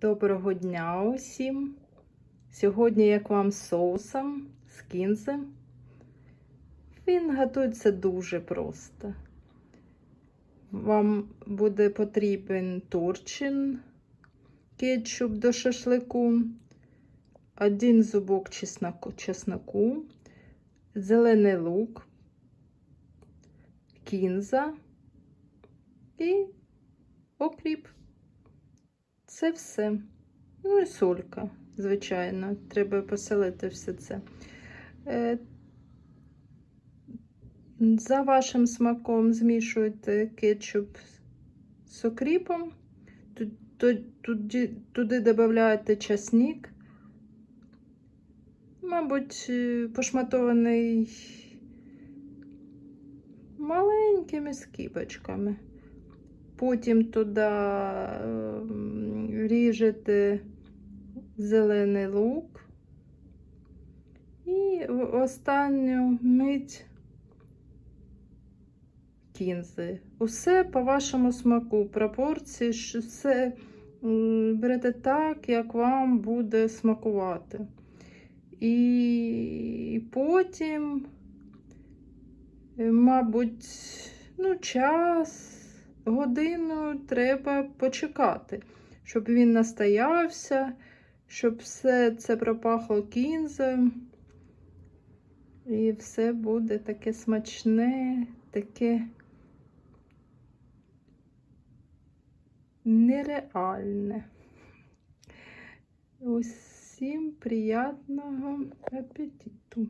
Доброго дня усім! Сьогодні я к вам з соусом з кінзем. Він готується дуже просто. Вам буде потрібен турчин, кетчуп до шашлику, один зубок чесноку, зелений лук, кінза і окріп. Це все. Ну і солька, звичайно. Треба поселити все це. Е, За вашим смаком змішуйте кетчуп з окріпом. Ту- ту- Туди, додаєте часник. Мабуть, е, пошматований маленькими скибочками. Потім туди ем, ріжете зелений лук. І в останню мить кінзи. Усе по вашому смаку, пропорції, що все берете так, як вам буде смакувати. І потім, мабуть, ну, час годину треба почекати, щоб він настоявся, щоб все це пропахло кінзом. І все буде таке смачне, таке нереальне. Усім приятного апетиту!